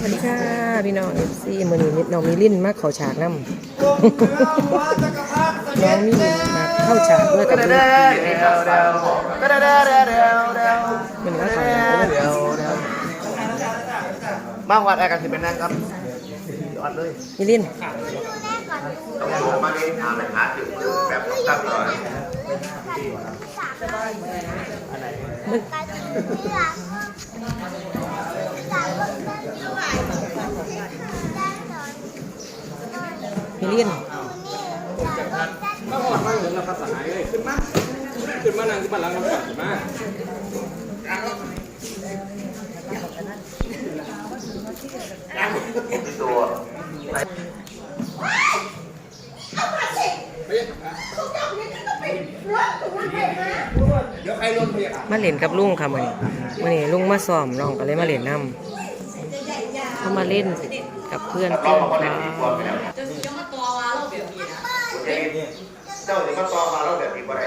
สวัสดีค่ะพี่น้องเอฟซีมือนี้น้องมีลิ้นมาเข้าฉากน้ำน้องมีลิ้นมาเข้าฉากด้วยกับลูกมันมาเข้าฉากด้วยบ้างวัดแอร์กันสิเป็นนั่งครับยอดเลยมีลิ้นมาเองทำเป็นหาจุดแบบตั้งเลยมึง มีลิ้นมาหอดมาเหมือนเราภาษาไหนเลยขึ้นมาขึ้นมานั่งที่บ้านหลังเราขึ้นมาตัวเดี๋ยวใครลงพยาบาลมาเล่นกับลุงค่ะมือนี้มือนี้ลุงมาซ้อมน้องก็เลยมาเล่นน้ำเขามาเล่นกับเพื่อนเพื่อนค่ะเจ้าจะมาต่อมาแล้วแบบนี้ก็ได้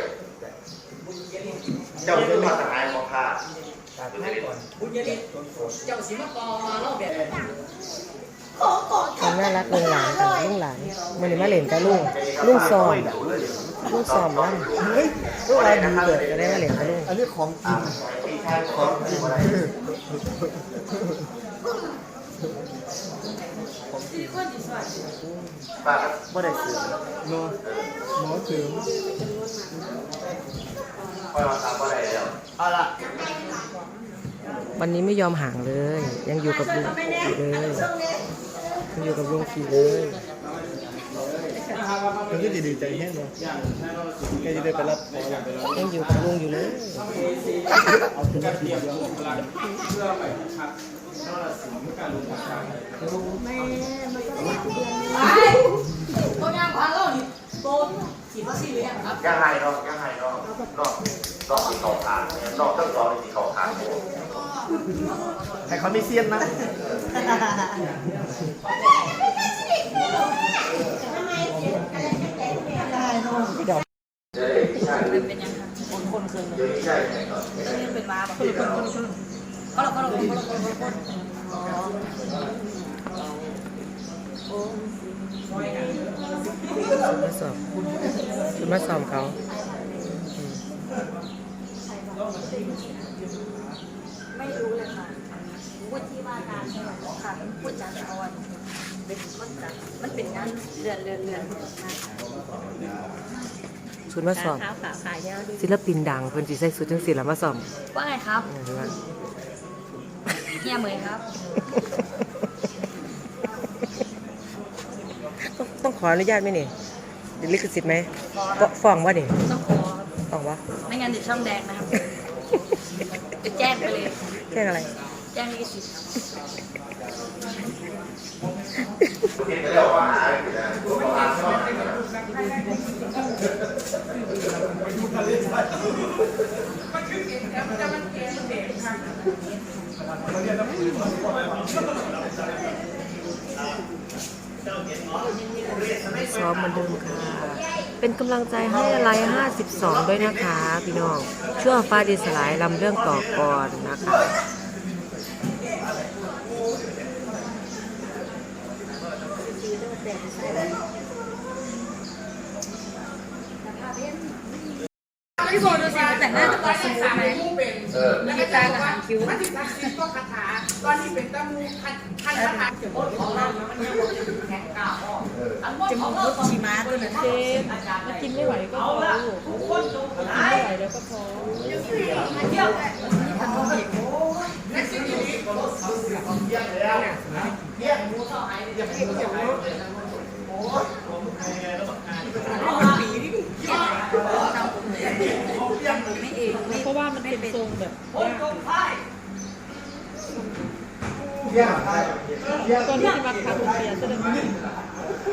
เจ้าคือมาสหายของข้าความน่ารักลุงหลานค่ะลุงหลานมือนี้มาเล่นกับลุงลุงซ้อมลุงซ้อมล่ำเฮ้ยลูกอะไรดีเลยก็ได้มาเล่นกับลุงอันนี้ของจริงของจริง ป้าไม่ได้เสือเนาะหมอเสือคอยมาทำอะไรแล้วเอาละวันนี้ไม่ยอมห่างเลย ยังอยู่กับลุงอยู่เลยยังอยู่กับลุงขี่เลย มันก็ดีใจแห้งเนาะแกจะได้ไปรับพอแล้วยังอยู่กับลุงอยู่เลยเอาถึงนาทีเดียวยังไงเนาะยังไงเนาะนอกนอกที่เขาขาดเนี่ยนอกทั้งสองที่เขาขาดเนี่ยแต่เขาไม่เซียนนะ เดี๋ยวใช่เป็นยังไงคนคนคืนเดี๋ยวใช่ไหมเนาะ เป็น มาแบบคนละคนคนละคนก็เราก็เราคนคนคนคนมาสอบคือมาสอบเขาไม่รู้เลยค่ะพูดที่ว่าการค่ะพูดจาตอนเป็นมันจะมันเป็นงานเรือนเรือนเรือนมา ชุดมาสอบ ขาขาขายาวดูศิลปินดังเพิ่นสิใส่ชุดจังซี่ล่ะมาสอบว่าไงครับเออว่าเฮียเหมยครับ ต้องต้องขออนุญาตไหมนี่เดี๋ยวลิขสิทธิ์ไหมขอก็ฟ้องว่านี่ต้องขอครับฟ้องว่าไม่งั้นเดี๋ยวช่องแดงนะครับจะแจ้งไปเลยแค่อะไร แจ้งลิขสิทธิ์ครับ ซ้อมเหมือนเดิมค่ะ เป็นกำลังใจให้ไลฟ์52 ด้วยนะคะ พี่น้อง ชั่วฟ้าดินสลายลำเรื่องต่อก่อนนะคะ พี่โบดูสิแต่งหน้าจะตัดสมูทไหมเออมีตากับหางคิ้วมันติดตามซีก็คาถาตอนนี้เป็นตะมูคันคันคาถาเกี่ยวกับของเรามันยังบ่ได้แข็งกล้าออกอันว่าจะขมอองงเรารถชีม้าตัวนั้นเจ๊กินไม่ไหวก็เอาละทุกคนจงหายไหวแล้วก็พอมาเที่ยวเลยในสิ่งนี้ก็ลดความเสี่ยงความเสี่ยงแล้วเที่ยงมูเท่าไหร่อย่าไปเที่ยวโอ้ยผมใครแล้วบักงานปีนี่ ไม่เองเพราะว่ามันเป็นทรงแบบผมจงพายตอนที่มาขับเปียแสดงว่า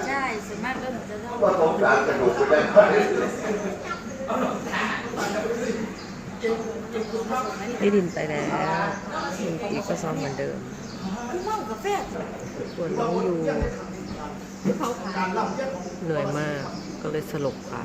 ใช่ส่วนมากแล้วหนูจะชอบว่าสงสารกระดูกไปได้ไหมได้ดินไปแล้วอีกก็ซ้อมเหมือนเดิมคือเมากาแฟส่วนน้องอยู่เหนื่อยมาก ก็เลยสลบค่ะ